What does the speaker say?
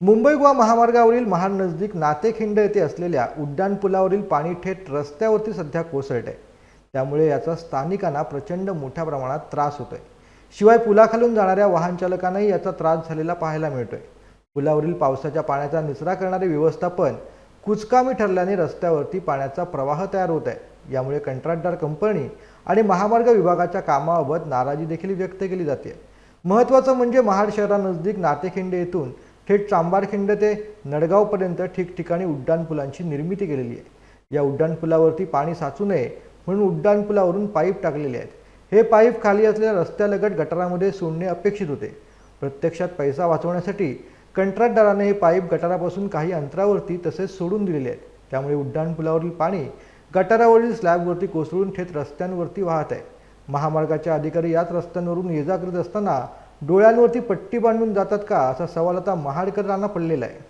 मुंबई गोवा महामार्गावरील महाड नजदीक नातेखिंड येथे असलेल्या उड्डाणपुलावरील पाणी थेट रस्त्यावरती सध्या कोसळत आहे त्यामुळे याचा स्थानिकांना प्रचंड मोठ्या प्रमाणात त्रास होतोय. शिवाय पुलाखालून जाणाऱ्या वाहन चालकांनाही याचा त्रास झालेला पाहायला मिळतोय. पुलावरील पावसाच्या पाण्याचा निचरा करणारे व्यवस्थापन कुचकामी ठरल्याने रस्त्यावरती पाण्याचा प्रवाह तयार होत आहे. यामुळे कंत्राटदार कंपनी आणि महामार्ग विभागाच्या कामाबाबत नाराजी देखील व्यक्त केली जाते महत्त्वाचं म्हणजे महाड शहरानजदीक नातेखिंड येथून थेट चांबारखिंड ते नडगावपर्यंत ठिकठिकाणी उड्डाणपुलांची निर्मिती केलेली आहे. या उड्डाणपुलावरती पाणी साचू नये म्हणून उड्डाणपुलावरून पाईप टाकलेले आहेत. हे पाईप खाली असलेल्या रस्त्यालगत गटारामध्ये सोडणे अपेक्षित होते. प्रत्यक्षात पैसा वाचवण्यासाठी कंत्राटदाराने हे पाईप गटारापासून काही अंतरावरती तसेच सोडून दिलेले आहेत. त्यामुळे उड्डाणपुलावरील पाणी गटारावरील स्लॅबवरती कोसळून थेट रस्त्यांवरती वाहत आहे. महामार्गाचे अधिकारी याच रस्त्यांवरून ये जा करत असताना डोळ्यांवरती पट्टी बांधून जातात का असा सवाल आता महाडकरांना पडलेला आहे.